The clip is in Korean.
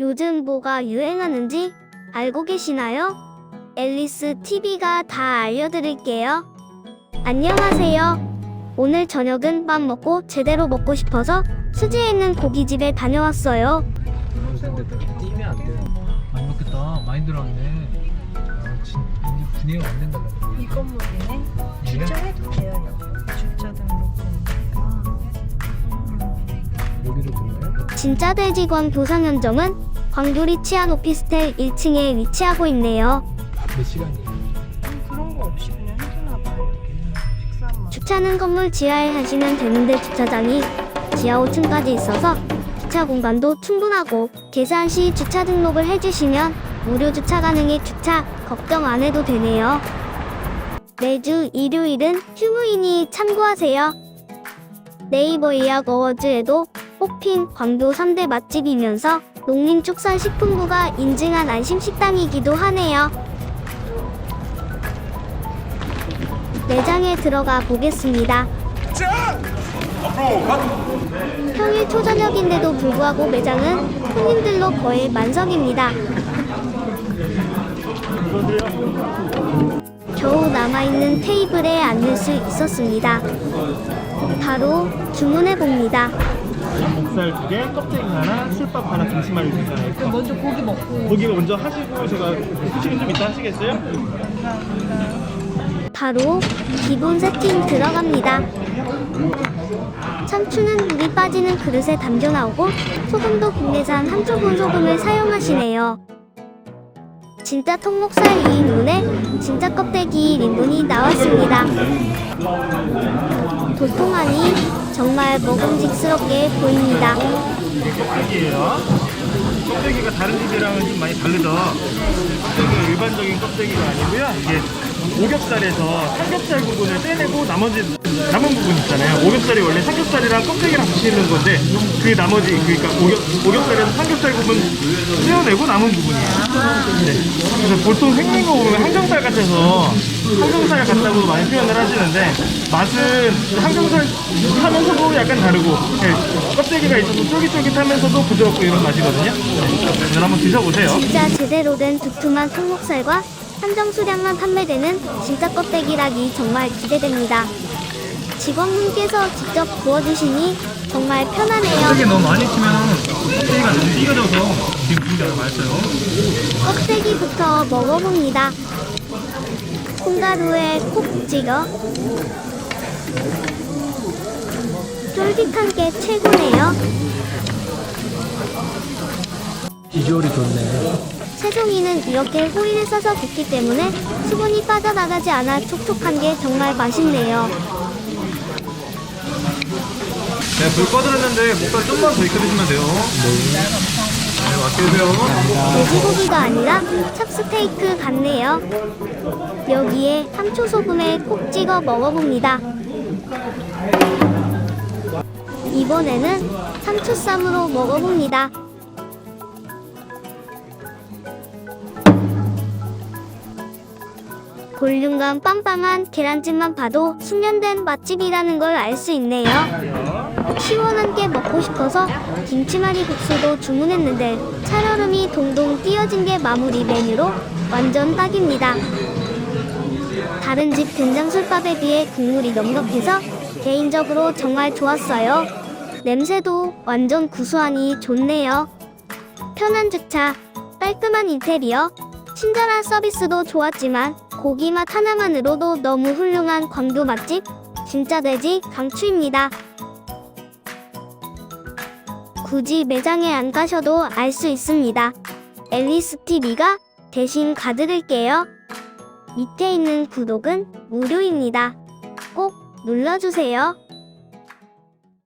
요즘 뭐가 유행하는지 알고 계시나요? 앨리스 TV가 다 알려드릴게요. 안녕하세요. 오늘 저녁은 밥 먹고 제대로 먹고 싶어서 수지에 있는 고깃집에 다녀왔어요. 근데 뛰면 안 돼요. 많이 먹겠다. 많이 들어왔네. 아, 진, 이제 안 된다. 이 건물이네. 주차해도 돼요, 여기. 주차 등록증이니까. 여기로 들어가요? 진짜 돼지관 교상 현정은 광교리 치안 오피스텔 1층에 위치하고 있네요. 몇 시간이에요? 음, 그런 거 없이 그냥 해주나 봐요. 주차는 건물 지하에 하시면 되는데 주차장이 지하 5층까지 있어서 주차 공간도 충분하고 계산 시 주차 등록을 해주시면 무료 주차 가능해 주차 걱정 안 해도 되네요. 매주 일요일은 휴무이니 참고하세요. 네이버 예약 어워즈에도 뽑힌 광교 3대 맛집이면서 농림축산식품부가 인증한 안심식당이기도 하네요. 매장에 들어가 보겠습니다. 평일 초저녁인데도 불구하고 매장은 손님들로 거의 만석입니다. 겨우 남아있는 테이블에 앉을 수 있었습니다. 바로 주문해 봅니다. 목살 두 개, 껍데기 하나, 술밥 하나, 김치말이 두 개. 그럼 먼저 고기 먹고. 고기 먼저 하시고 제가 후식은 좀 이따 하시겠어요? 바로 기본 세팅 들어갑니다. 참추는 물이 빠지는 그릇에 담겨 나오고 소금도 국내산 한초분 소금을 사용하시네요. 진짜 통목살 2인분에 진짜 껍데기 1인분이 나왔습니다. 도통하니 정말 먹음직스럽게 보입니다. 껍데기예요. 껍데기가 다른 집이랑은 좀 많이 다르죠. 껍데기가 일반적인 껍데기가 아니고요. 이게 오겹살에서 삼겹살 부분을 떼내고 나머지 남은 부분 있잖아요. 오겹살이 원래 삼겹살이랑 껍데기랑 같이 있는 건데 그 나머지 그러니까 오겹, 오겹살에서 삼겹살 부분 떼어내고 남은 부분이에요. 네. 그래서 보통 생긴 거 보면 항정살 같아서 항정살 같다고 많이 표현을 하시는데 맛은 항정살 하면서도 약간 다르고 네, 껍데기가 있어서 쫄깃쫄깃하면서도 부드럽고 이런 맛이거든요. 네. 오늘 한번 드셔보세요. 진짜 제대로 된 두툼한 통목살과 한정 수량만 판매되는 진짜 껍데기락이 정말 기대됩니다. 직원분께서 직접 구워주시니 정말 편하네요. 껍데기 너무 많이 치면 껍데기가 너무 삐겨져서 지금 분위기가 맛있어요. 껍데기부터 먹어봅니다. 콩가루에 콕 찍어 쫄깃한 게 최고네요. 비주얼이 좋네. 새송이는 이렇게 호일을 써서 굽기 때문에 수분이 빠져나가지 않아 촉촉한 게 정말 맛있네요. 네, 불 꺼드렸는데 목살 좀만 더 익혀주시면 돼요. 네. 네, 맛있게 드세요. 돼지고기가 아니라 찹스테이크 같네요. 여기에 상추 소금에 콕 찍어 먹어봅니다. 이번에는 상추쌈으로 먹어봅니다. 볼륨감 빵빵한 계란찜만 봐도 숙련된 맛집이라는 걸 알 수 있네요. 시원한 게 먹고 싶어서 김치말이 국수도 주문했는데 살얼음이 동동 띄어진 게 마무리 메뉴로 완전 딱입니다. 다른 집 된장술밥에 비해 국물이 넉넉해서 개인적으로 정말 좋았어요. 냄새도 완전 구수하니 좋네요. 편한 주차, 깔끔한 인테리어, 친절한 서비스도 좋았지만 고기 맛 하나만으로도 너무 훌륭한 광교 맛집 진짜 돼지 강추입니다. 굳이 매장에 안 가셔도 알 수 있습니다. 앨리스 TV가 대신 가드릴게요. 밑에 있는 구독은 무료입니다. 꼭 눌러주세요.